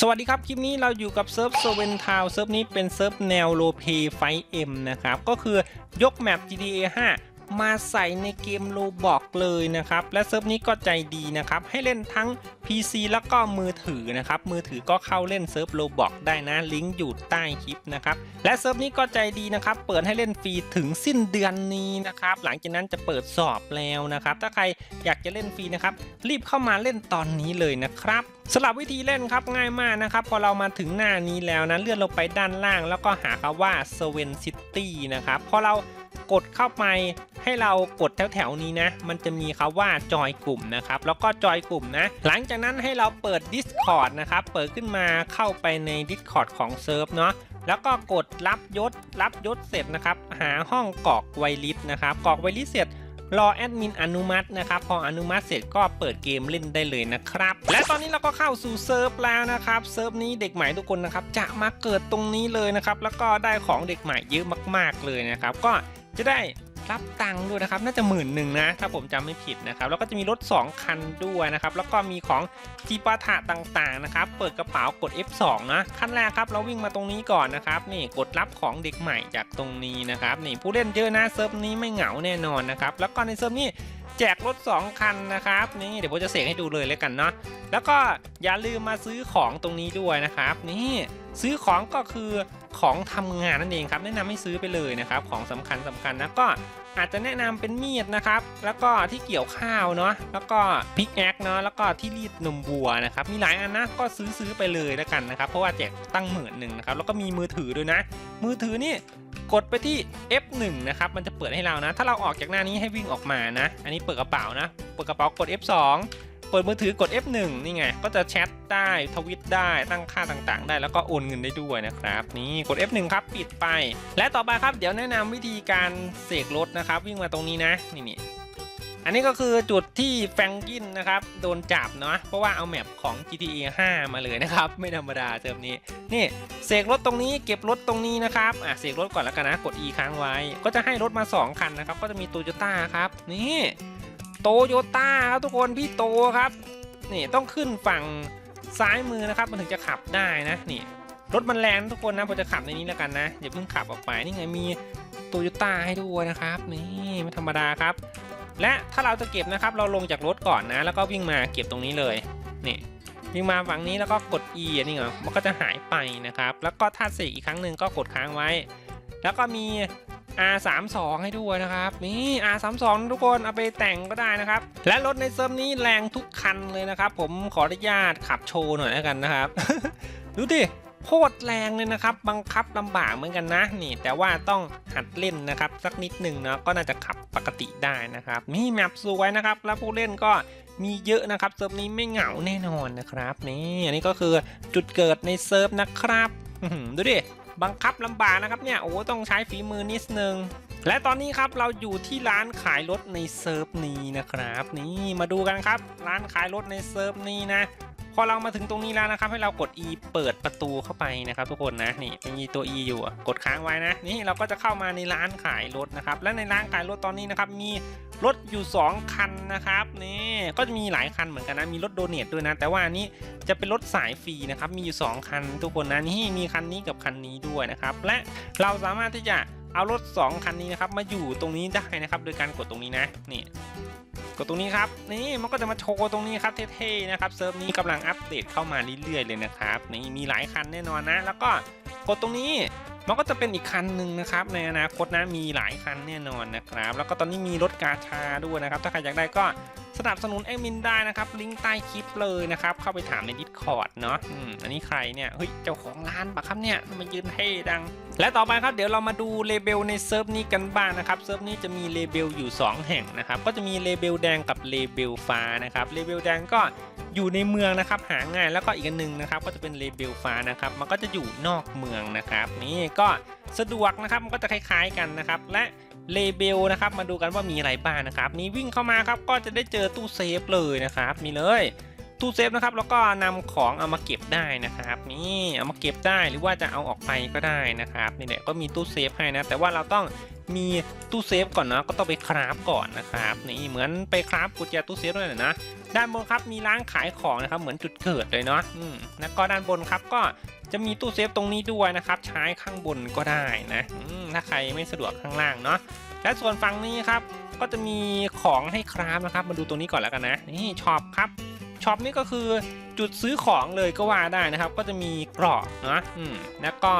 สวัสดีครับ คลิปนี้เราอยู่กับเซิร์ฟโซเวนทาวเซิร์ฟนี้เป็นเซิร์ฟแนวโลเปไฟเอ็มนะครับ ก็คือยกแมป GTA 5 มาใส่ในเกมโลบอกเลยนะครับ และเซิร์ฟนี้ก็ใจดีนะครับ ให้เล่นทั้ง PC แล้วก็มือถือนะครับ มือถือก็เข้าเล่นเซิร์ฟโลบอกได้นะ ลิงก์อยู่ใต้คลิปนะครับ และเซิร์ฟนี้ก็ใจดีนะครับ เปิดให้เล่นฟรีถึงสิ้นเดือนนี้นะครับ หลังจากนั้นจะเปิดสอบแล้วนะครับ ถ้าใครอยากจะเล่นฟรีนะครับ รีบเข้ามาเล่นตอนนี้เลยนะครับสำหรับวิธีเล่นครับง่ายมากนะครับพอเรามาถึงหน้านี้แล้วนะเลื่อนลงไปด้านล่าง แล้วก็หาคำว่า s w e n City นะครับพอเรา กดเข้าไปให้เรากดแถวๆนี้นะ มันจะมีคำว่าจอยกลุ่มนะครับ แล้วก็จอยกลุ่มนะ หลังจากนั้นให้เราเปิด Discord นะครับ เปิดขึ้นมาเข้าไปใน Discord ของเซิร์ฟเนาะแล้วก็กดรับยศ รับยศเสร็จนะครับ หาห้องกรอกไวลิสนะครับกรอกไวลิสเสร็จรอแอดมินอนุมัตินะครับ พออนุมัติเสร็จก็เปิดเกมเล่นได้เลยนะครับ และตอนนี้เราก็เข้าสู่เซิร์ฟแล้วนะครับ เซิร์ฟนี้เด็กใหม่ทุกคนนะครับ จะมาเกิดตรงนี้เลยนะครับ แล้วก็ได้ของเด็กใหม่เยอะมาก ๆเลยนะครับ ก็ จะได้รับตังค์ด้วยนะครับ น่าจะหมื่นหนึ่งนะ ถ้าผมจำไม่ผิดนะครับ แล้วก็จะมีรถ 2 คันด้วยนะครับ แล้วก็มีของจีปาถะต่างๆนะครับ เปิดกระเป๋ากด F2 นะขั้นแรกครับ เราวิ่งมาตรงนี้ก่อนนะครับ นี่กดรับของเด็กใหม่จากตรงนี้นะครับ นี่ผู้เล่นเยอะนะเซิร์ฟนี้ไม่เหงาแน่นอนนะครับ แล้วก็ในเซิร์ฟนี้แจกรถ 2 คันนะครับ นี่เดี๋ยวผมจะเสกให้ดูเลยแล้วกันเนาะแล้วก็อย่าลืมมาซื้อของตรงนี้ด้วยนะครับ นี่ซื้อของก็คือ ของทำงานนั่นเองครับ แนะนำให้ซื้อไปเลยนะครับ ของสำคัญสำคัญนะก็อาจจะแนะนำเป็นมีดนะครับ แล้วก็ที่เกี่ยวข้าวเนาะ แล้วก็พิกแอคเนาะ แล้วก็ที่รีดนมวัวนะครับ มีหลายอันนะ ก็ซื้อซื้อไปเลยแล้วกันนะครับ เพราะว่าแจกตั้งหมื่นหนึ่งนะครับ แล้วก็มีมือถือด้วยนะ มือถือนี่กดไปที่ F1 นะครับ มันจะเปิดให้เรานะ ถ้าเราออกจากหน้านี้ให้วิ่งออกมานะ อันนี้เปิดกระเป๋านะ เปิดกระเป๋ากด F2 เปิดมือถือกด F1 นี่ไง ก็จะแชทได้ทวิตได้ตั้งค่าต่างๆ ได้แล้วก็โอนเงินได้ด้วยนะครับ นี่กด F1 ครับปิดไป และต่อไปครับเดี๋ยวแนะนำวิธีการเสกรถนะครับ วิ่งมาตรงนี้นะนี่นี่อันนี้ก็คือจุดที่แฟรงกินนะครับ โดนจับเนาะเพราะว่าเอาแมปของ GTA 5 มาเลยนะครับ ไม่ธรรมดาเติมนี้ นี่เสกรถตรงนี้เก็บรถตรงนี้นะครับอะเสกรถก่อนแล้วกันนะ กด E ค้างไว้ ก็จะให้รถมา 2 คันนะครับ ก็จะมีโตโยต้าครับ นี่ โตโยต้าครับทุกคนพี่โตครับนี่ต้องขึ้นฝั่งซ้ายมือนะครับ มันถึงจะขับได้นะนี่รถมันแรงทุกคนนะผมจะขับในนี้แล้วกันนะอย่าเพิ่งขับออกไปนี่ไงมีโตโยต้าให้ด้วยนะครับ นี่ไม่ธรรมดาครับ และถ้าเราจะเก็บนะครับ เราลงจากรถก่อนนะ แล้วก็วิ่งมาเก็บตรงนี้เลยนี่วิ่งมาฝั่งนี้แล้วก็กด E อันนี้เหรอมันก็จะหายไปนะครับ แล้วก็ถ้าเสกอีกครั้งหนึ่งก็กดค้างไว้ แล้วก็มี R32 ให้ด้วยนะครับนี่ R32 ทุกคนเอาไปแต่งก็ได้นะครับ และรถในเซิร์ฟนี้แรงทุกคันเลยนะครับ ผมขออนุญาตขับโชว์หน่อยแล้วกันนะครับ ดูดิโคตรแรงเลยนะครับ บังคับลำบากเหมือนกันนะนี่แต่ว่าต้องหัดเล่นนะครับ สักนิดหนึ่งเนาะก็น่าจะขับปกติได้นะครับนี่แมปสวยนะครับ แล้วผู้เล่นก็มีเยอะนะครับเซิร์ฟนี้ไม่เหงาแน่นอนนะครับนี่อันนี้ก็คือจุดเกิดในเซิร์ฟนะครับดูดิ บังคับลำบากนะครับเนี่ยโอ้ต้องใช้ฝีมือนิดนึง และตอนนี้ครับเราอยู่ที่ร้านขายรถในเซิร์ฟนี้นะครับ นี่มาดูกันครับ ร้านขายรถในเซิร์ฟนี้นะ พอเรามาถึงตรงนี้แล้วนะครับ ให้เรากด E เปิดประตูเข้าไปนะครับ ทุกคนนะนี่มันมีตัว E อยู่กดค้างไว้นะ นี่เราก็จะเข้ามาในร้านขายรถนะครับ และในร้านขายรถตอนนี้นะครับมีรถอยู่ 2 คันนะครับนี่ก็จะมีหลายคันเหมือนกันนะมีรถโดเนทด้วยนะ แต่ว่าอันนี้จะเป็นรถสายฟรีนะครับมีอยู่ 2 คัน ทุกคนนะนี่มีคันนี้กับคันนี้ด้วยนะครับและเราสามารถที่จะเอารถ 2 คันนี้นะครับมาอยู่ตรงนี้ได้นะครับ โดยการกดตรงนี้นะนี่ กดตรงนี้ครับนี่มันก็จะมาโชว์ตรงนี้ครับเท่ๆนะครับเซิร์ฟนี้กำลังอัปเดตเข้ามาเรื่อยๆเลยนะครับนี่มีหลายคันแน่นอนนะ แล้วก็กดตรงนี้มันก็จะเป็นอีกคันหนึ่งนะครับในอนาคตนะมีหลายคันแน่นอนนะครับ แล้วก็ตอนนี้มีรถกาชาด้วยนะครับ ถ้าใครอยากได้ก็ สนับสนุนแอดมินได้นะครับ ลิงก์ใต้คลิปเลยนะครับ เข้าไปถามใน Discord เนาะอืมอันนี้ใครเนี่ย เฮ้ย เจ้าของร้านปะครับเนี่ยทำไมยืนเท่ดัง และต่อไปครับเดี๋ยวเรามาดูเลเบลในเซิร์ฟนี้กันบ้างนะครับ เซิร์ฟนี้จะมีเลเบลอยู่ 2 แห่งนะครับ ก็จะมีเลเบลแดงกับเลเบลฟ้านะครับ เลเบลแดงก็อยู่ในเมืองนะครับ หาง่ายแล้วก็อีกอันหนึ่งนะครับ ก็จะเป็นเลเบลฟ้านะครับ มันก็จะอยู่นอกเมืองนะครับ นี่ก็สะดวกนะครับ มันก็จะคล้าย ๆกันนะครับ และ เลเบลนะครับมาดูกันว่ามีอะไรบ้างนะครับ นี่วิ่งเข้ามาครับก็จะได้เจอตู้เซฟเลยนะครับมีเลย ตู้เซฟนะครับแล้วก็นำของเอามาเก็บได้นะครับ นี่เอามาเก็บได้หรือว่าจะเอาออกไปก็ได้นะครับนี่แหละก็มีตู้เซฟให้นะแต่ว่าเราต้องมีตู้เซฟก่อนนะก็ต้องไปคราฟก่อนนะครับนี่เหมือนไปคราฟกุญแจตู้เซฟด้วยนะด้านบนครับมีร้านขายของนะครับเหมือนจุดเกิดเลยเนาะอืมแล้วก็ด้านบนครับก็จะมีตู้เซฟตรงนี้ด้วยนะครับ ใช้ข้างบนก็ได้นะอืมถ้าใครไม่สะดวกข้างล่างเนาะและส่วนฝั่งนี้ครับก็จะมีของให้คราฟนะครับ มาดูตรงนี้ก่อนแล้วกันนะนี่ช็อปครับ ช็อปนี่ก็คือจุดซื้อของเลยก็ว่าได้นะครับ ก็จะมีเกราะนะอืมแล้วก็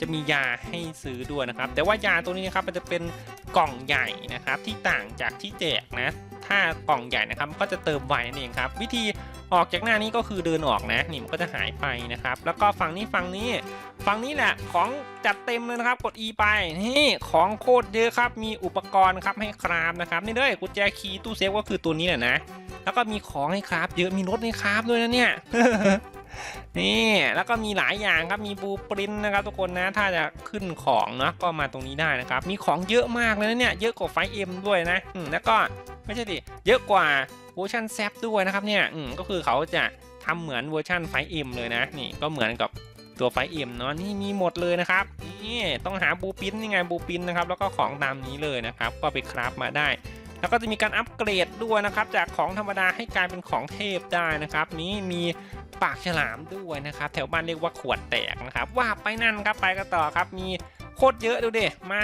จะมียาให้ซื้อด้วยนะครับ แต่ว่ายาตัวนี้นะครับมันจะเป็นกล่องใหญ่นะครับ ที่ต่างจากที่แจกนะ ถ้ากล่องใหญ่นะครับก็จะเติมไวนั่นเองครับ วิธีออกจากหน้านี้ก็คือเดินออกนะนี่มันก็จะหายไปนะครับ แล้วก็ฝั่งนี้ฝั่งนี้ฝั่งนี้แหละของจัดเต็มเลยนะครับกด E ไปนี่ของโคตรเยอะครับมีอุปกรณ์ครับให้คราฟนะครับนี่ด้วยกุญแจคีย์ตู้เซฟก็คือตัวนี้แหละนะ แล้วก็มีของให้คราฟเยอะมีรถให้คราฟด้วยนะเนี่ยนี่แล้วก็มีหลายอย่างครับมีบูปรินนะครับทุกคนนะถ้าจะขึ้นของเนาะก็มาตรงนี้ได้นะครับ มีของเยอะมากเลยนะเนี่ยเยอะกว่าไฟเอ็มด้วยนะแล้วก็ไม่ใช่ดิเยอะกว่าเวอร์ชันแซฟด้วยนะครับเนี่ยอืมก็คือเขาจะทำเหมือนเวอร์ชันไฟเอ็มเลยนะนี่ก็เหมือนกับตัวไฟเอ็มเนาะนี่มีหมดเลยนะครับนี่ต้องหาบูปินนี่ไงบูปินนะครับแล้วก็ของตามนี้เลยนะครับ ก็ไปคราฟมาได้ แล้วก็จะมีการอัปเกรดด้วยนะครับ จากของธรรมดาให้กลายเป็นของเทพได้นะครับ นี้มีปากฉลามด้วยนะครับ แถวบ้านเรียกว่าขวดแตกนะครับ ว่าไปนั่นครับไปกันต่อครับ มีโคตรเยอะดูเดิมา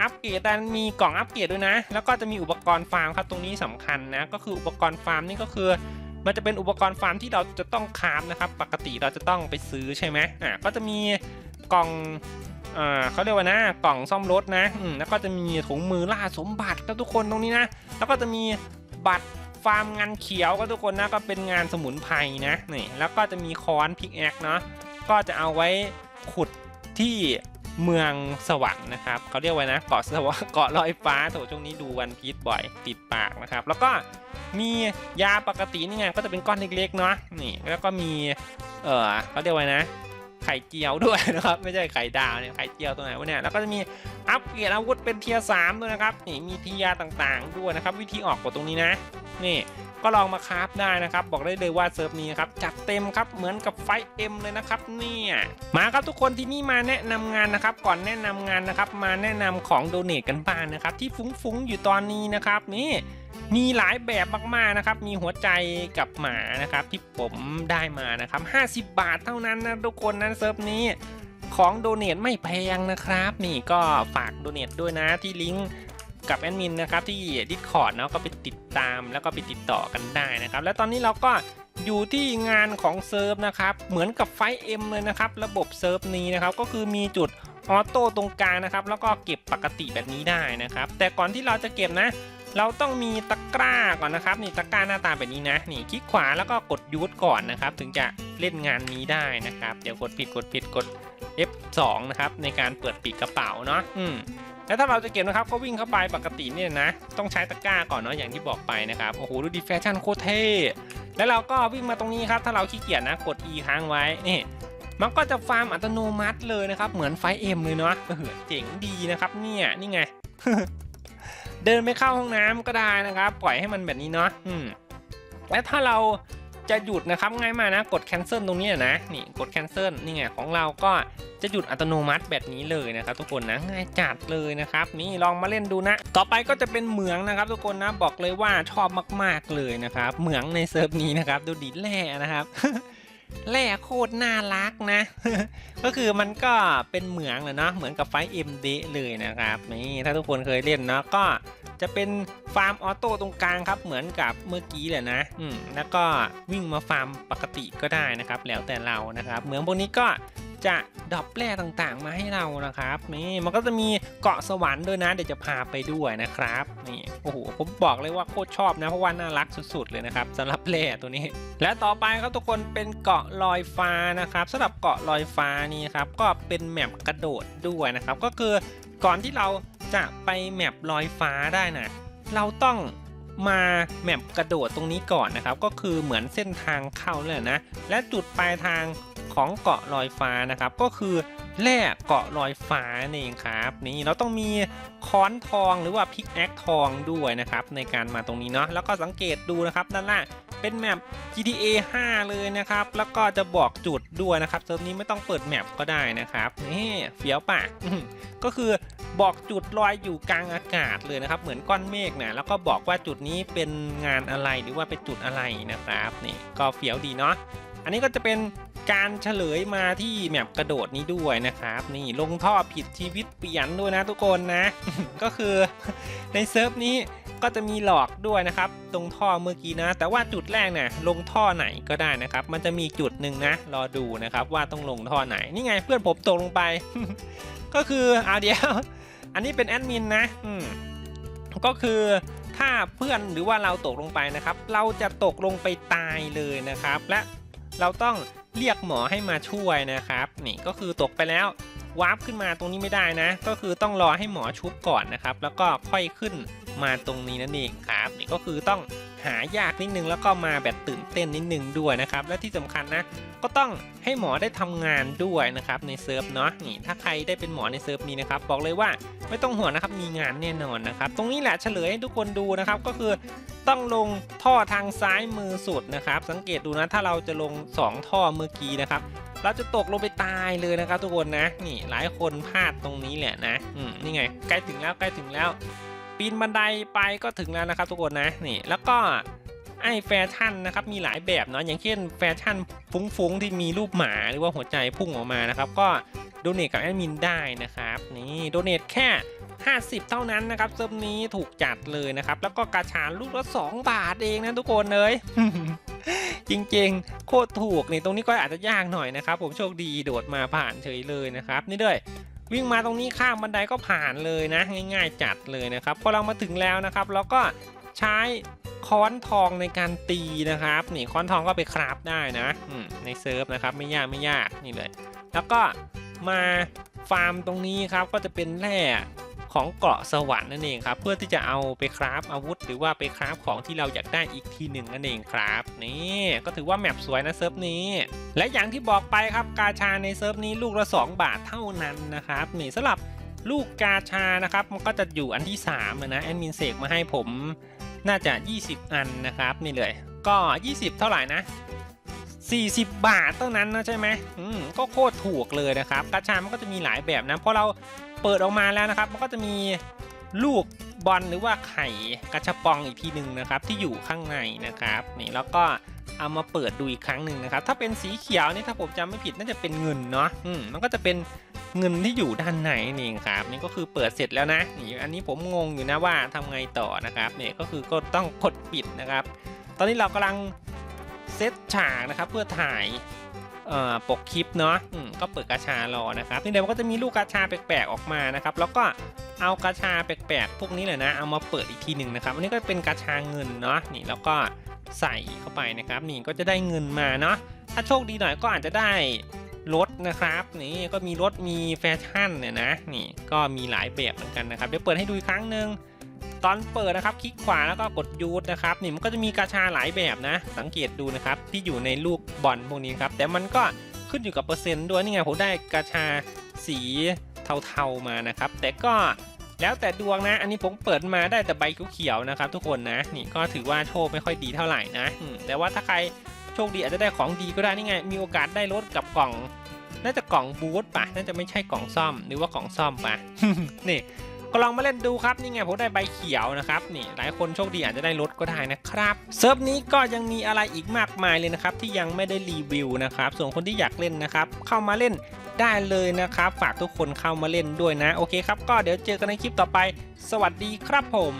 อัปเกรดดันมีกล่องอัปเกรดด้วยนะ แล้วก็จะมีอุปกรณ์ฟาร์มครับตรงนี้สำคัญนะ ก็คืออุปกรณ์ฟาร์มนี่ก็คือมันจะเป็นอุปกรณ์ฟาร์มที่เราจะต้องคราฟนะครับ ปกติเราจะต้องไปซื้อใช่ไหมอ่าก็จะมีกล่อง เขาเรียกว่านะกล่องซ่อมรถนะแล้วก็จะมีถุงมือล่าสมบัติครับทุกคนตรงนี้นะ แล้วก็จะมีบัตรฟาร์มงานเขียวก็ทุกคนนะก็เป็นงานสมุนไพรนะนี่แล้วก็จะมีค้อนพิกแอคเนาะก็จะเอาไว้ขุดที่เมืองสวรรค์นะครับเขาเรียกว่านะเกาะสวรรค์เกาะลอยฟ้าโถช่วงนี้ดูวันพีชบ่อยติดปากนะครับ แล้วก็มียาปกตินี่ไงก็จะเป็นก้อนเล็กๆเนาะนี่แล้วก็มีเออเขาเรียกว่านะ ไข่เจียวด้วยนะครับ ไม่ใช่ไข่ดาวเนี่ยไข่เจียวตัวไหนวะเนี่ยแล้วก็จะมีอัปเกรดอาวุธเป็นเทียร์สามด้วยนะครับนี่มีเทียต่างๆด้วยนะครับ วิธีออกกดตรงนี้นะนี่ก็ลองมาคราฟได้นะครับ บอกได้เลยว่าเซิร์ฟนี้ครับจัดเต็มครับเหมือนกับไฟเอ็มเลยนะครับเนี่ยมาครับทุกคนที่นี่มาแนะนำงานนะครับ ก่อนแนะนำงานนะครับ มาแนะนำของโดเนทกันบ้างนะครับ ที่ฟุ้งๆอยู่ตอนนี้นะครับนี่ มีหลายแบบมากๆนะครับ มีหัวใจกับหมานะครับที่ผมได้มานะครับ 50 บาทเท่านั้นนะทุกคนนะเซิร์ฟนี้ของโดเนทไม่แพงนะครับ นี่ก็ฝากโดเนทด้วยนะที่ลิงก์กับแอดมินนะครับที่ Discord เนาะก็ไปติดตามแล้วก็ไปติดต่อกันได้นะครับ แล้วตอนนี้เราก็อยู่ที่งานของเซิร์ฟนะครับ เหมือนกับไฟเอ็มเลยนะครับ ระบบเซิร์ฟนี้นะครับ ก็คือมีจุดออโต้ตรงกลางนะครับ แล้วก็เก็บปกติแบบนี้ได้นะครับ แต่ก่อนที่เราจะเก็บนะ เราต้องมีตะกร้าก่อนนะครับนี่ตะกร้าหน้าตาแบบนี้นะนี่คลิกขวาแล้วก็กดยูทก่อนนะครับ ถึงจะเล่นงานนี้ได้นะครับ เดี๋ยวกดผิดกดผิดกด F2 นะครับในการเปิดปีกกระเป๋าเนาะอืมแล้วถ้าเราจะเก็บนะครับก็วิ่งเข้าไปปกติเนี่ยนะ ต้องใช้ตะกร้าก่อนเนาะอย่างที่บอกไปนะครับโอ้โหดูดิแฟชั่นโคตรเท่แล้วเราก็วิ่งมาตรงนี้ครับถ้าเราขี้เกียจนะกด E ค้างไว้นี่มันก็จะฟาร์มอัตโนมัติเลยนะครับ เหมือนไฟเอ็มเลยเนาะเออเจ๋งดีนะครับเนี่ยนี่ไง เดินไปเข้าห้องน้ำก็ได้นะครับ ปล่อยให้มันแบบนี้เนาะอืมและถ้าเราจะหยุดนะครับง่ายมากนะกด cancel ตรงนี้นะนี่กด cancel นี่ไงของเราก็จะหยุดอัตโนมัติแบบนี้เลยนะครับทุกคนนะง่ายจัดเลยนะครับนี่ลองมาเล่นดูนะ ต่อไปก็จะเป็นเหมืองนะครับ ทุกคนนะบอกเลยว่าชอบมาก ๆเลยนะครับเหมืองในเซิร์ฟนี้นะครับดูดิแร่นะครับแร่โคตรน่ารักนะ ก็คือมันก็เป็นเหมืองเลยเนาะเหมือนกับไฟเอ็มเดเลยนะครับนี่ถ้าทุกคนเคยเล่นเนาะก็ จะเป็นฟาร์มออโต้ตรงกลางครับ เหมือนกับเมื่อกี้เลยนะอืมแล้วก็วิ่งมาฟาร์มปกติก็ได้นะครับ แล้วแต่เรานะครับ เหมืองพวกนี้ก็จะดรอปแร่ต่างๆ มาให้เรานะครับนี่มันก็จะมีเกาะสวรรค์ด้วยนะ เดี๋ยวจะพาไปด้วยนะครับนี่โอ้โหผมบอกเลยว่าโคตรชอบนะเพราะว่าน่ารักสุดๆเลยนะครับสำหรับแร่ตัวนี้ และต่อไปครับทุกคนเป็นเกาะลอยฟ้านะครับสำหรับเกาะลอยฟ้านี่ครับก็เป็นแมปกระโดดด้วยนะครับก็คือก่อนที่เรา จะไปแมปลอยฟ้าได้นะเราต้องมาแมปกระโดดตรงนี้ก่อนนะครับ ก็คือเหมือนเส้นทางเข้าเลยนะ และจุดปลายทางของเกาะลอยฟ้านะครับ ก็คือแร่เกาะลอยฟ้านี่เองครับ นี่เราต้องมีค้อนทองหรือว่าพิกแอคทองด้วยนะครับในการมาตรงนี้เนาะแล้วก็สังเกตดูนะครับด้านล่าง เป็นแมป GTA 5 เลยนะครับ แล้วก็จะบอกจุดด้วยนะครับเซิร์ฟนี้ไม่ต้องเปิดแมปก็ได้นะครับนี่เฟี้ยวปะก็คือบอกจุดลอยอยู่กลางอากาศเลยนะครับ เหมือนก้อนเมฆนะแล้วก็บอกว่าจุดนี้เป็นงานอะไรหรือว่าเป็นจุดอะไรนะครับนี่ก็เฟี้ยวดีเนาะอันนี้ก็จะเป็นการเฉลยมาที่แมปกระโดดนี้ด้วยนะครับ นี่ลงท่อผิดชีวิตเปลี่ยนด้วยนะทุกคนนะ ก็คือในเซิร์ฟนี้ ก็จะมีหลอกด้วยนะครับ ตรงท่อเมื่อกี้นะ แต่ว่าจุดแรกเนี่ยลงท่อไหนก็ได้นะครับ มันจะมีจุดหนึ่งนะ รอดูนะครับว่าต้องลงท่อไหน นี่ไงเพื่อนผมตกลงไป ก็คือเอาเดียว อันนี้เป็นแอดมินนะอืมก็คือถ้าเพื่อนหรือว่าเราตกลงไปนะครับ เราจะตกลงไปตายเลยนะครับ และเราต้องเรียกหมอให้มาช่วยนะครับ นี่ก็คือตกไปแล้ววาร์ปขึ้นมาตรงนี้ไม่ได้นะ ก็คือต้องรอให้หมอชุบก่อนนะครับ แล้วก็ค่อยขึ้น มาตรงนี้นั่นเองครับนี่ก็คือต้องหายากนิดนึงแล้วก็มาแบบตื่นเต้นนิดนึงด้วยนะครับ และที่สำคัญนะก็ต้องให้หมอได้ทำงานด้วยนะครับในเซิร์ฟเนาะนี่ถ้าใครได้เป็นหมอในเซิร์ฟนี้นะครับบอกเลยว่าไม่ต้องห่วงนะครับมีงานแน่นอนนะครับ ตรงนี้แหละเฉลยให้ทุกคนดูนะครับก็คือต้องลงท่อทางซ้ายมือสุดนะครับ สังเกตดูนะถ้าเราจะลง 2 ท่อเมื่อกี้นะครับ เราจะตกลงไปตายเลยนะครับ ทุกคนนะ นี่หลายคนพลาดตรงนี้แหละนะอืมนี่ไงใกล้ถึงแล้วใกล้ถึงแล้ว ปีนบันไดไปก็ถึงแล้วนะครับทุกคนนะนี่แล้วก็ไอแฟชั่นนะครับมีหลายแบบเนาะอย่างเช่นแฟชั่นฟุ้งๆที่มีรูปหมาหรือว่าหัวใจพุ่งออกมานะครับก็โดเนทกับแอดมินได้นะครับนี่โดเนทแค่ 50 เท่านั้นนะครับเซิร์ฟนี้ถูกจัดเลยนะครับแล้วก็กาชานลูกละ2บาทเองนะทุกคนเลยจริงๆ โคตรถูกนี่ตรงนี้ก็อาจจะยากหน่อยนะครับ ผมโชคดีโดดมาผ่านเฉยเลยนะครับ นี่ด้วย วิ่งมาตรงนี้ข้ามบันไดก็ผ่านเลยนะ ง่าย ๆ จัดเลยนะครับพอเรามาถึงแล้วนะครับเราก็ใช้ค้อนทองในการตีนะครับ นี่ค้อนทองก็ไปคราฟได้นะในเซิร์ฟนะครับไม่ยากไม่ยากนี่เลย แล้วก็มาฟาร์มตรงนี้ครับก็จะเป็นแร่ ของเกาะสวรรค์นั่นเองครับ เพื่อที่จะเอาไปคราฟอาวุธ หรือว่าไปคราฟของที่เราอยากได้อีกทีหนึ่งนั่นเองครับ นี่ก็ถือว่าแมปสวยนะเซิร์ฟนี้ และอย่างที่บอกไปครับกาชาในเซิร์ฟนี้ลูกละ 2 บาทเท่านั้นนะครับนี่สำหรับลูกกาชานะครับมันก็จะอยู่อันที่3เลยนะแอดมินเสกมาให้ผมน่าจะ 20 อันนะครับนี่เลยก็ 20 เท่าไหร่นะ40 บาทเท่านั้นนะใช่ไหมอืมก็โคตรถูกเลยนะครับกาชามันก็จะมีหลายแบบนะเพราะเรา เปิดออกมาแล้วนะครับ มันก็จะมีลูกบอลหรือว่าไข่กระชับปองอีกทีหนึ่งนะครับ ที่อยู่ข้างในนะครับนี่แล้วก็เอามาเปิดดูอีกครั้งหนึ่งนะครับ ถ้าเป็นสีเขียวนี่ถ้าผมจำไม่ผิดน่าจะเป็นเงินเนาะอืมมันก็จะเป็นเงินที่อยู่ด้านในนี่เองครับนี่ก็คือเปิดเสร็จแล้วนะนี่อันนี้ผมงงอยู่นะว่าทำไงต่อนะครับเนี่ยก็คือก็ต้องกดปิดนะครับ ตอนนี้เรากำลังเซตฉากนะครับ เพื่อถ่าย ปกคลิปเนาะก็เปิดกาชารอนะครับนี่เดี๋ยวมันก็จะมีลูกกาชาแปลกๆออกมานะครับแล้วก็เอากาชาแปลกๆพวกนี้เลยนะเอามาเปิดอีกทีหนึ่งนะครับอันนี้ก็เป็นกาชาเงินเนาะนี่แล้วก็ใส่เข้าไปนะครับ นี่ก็จะได้เงินมาเนาะถ้าโชคดีหน่อยก็อาจจะได้รถนะครับ นี่ก็มีรถมีแฟชั่นเนี่ยนะนี่ก็มีหลายแบบเหมือนกันนะครับเดี๋ยวเปิดให้ดูอีกครั้งหนึ่ง ตอนเปิดนะครับคลิกขวาแล้วก็กดยูทนะครับนี่มันก็จะมีกาชาหลายแบบนะ สังเกตดูนะครับที่อยู่ในลูกบอลพวกนี้ครับแต่มันก็ขึ้นอยู่กับเปอร์เซ็นต์ด้วยนี่ไงผมได้กาชาสีเทาๆมานะครับ แต่ก็แล้วแต่ดวงนะ อันนี้ผมเปิดมาได้แต่ใบเขียวๆนะครับ ทุกคนนะ นี่ก็ถือว่าโชคไม่ค่อยดีเท่าไหร่นะแต่ว่าถ้าใครโชคดีอาจจะได้ของดีก็ได้นี่ไง มีโอกาสได้รถกับกล่อง น่าจะกล่องบูทปะน่าจะไม่ใช่กล่องซ่อม หรือว่ากล่องซ่อมปะนี่ ก็ลองมาเล่นดูครับนี่ไงผมได้ใบเขียวนะครับนี่หลายคนโชคดีอาจจะได้รถก็ได้นะครับเซิร์ฟนี้ก็ยังมีอะไรอีกมากมายเลยนะครับที่ยังไม่ได้รีวิวนะครับส่วนคนที่อยากเล่นนะครับเข้ามาเล่นได้เลยนะครับ ฝากทุกคนเข้ามาเล่นด้วยนะ โอเคครับ ก็เดี๋ยวเจอกันในคลิปต่อไป สวัสดีครับผม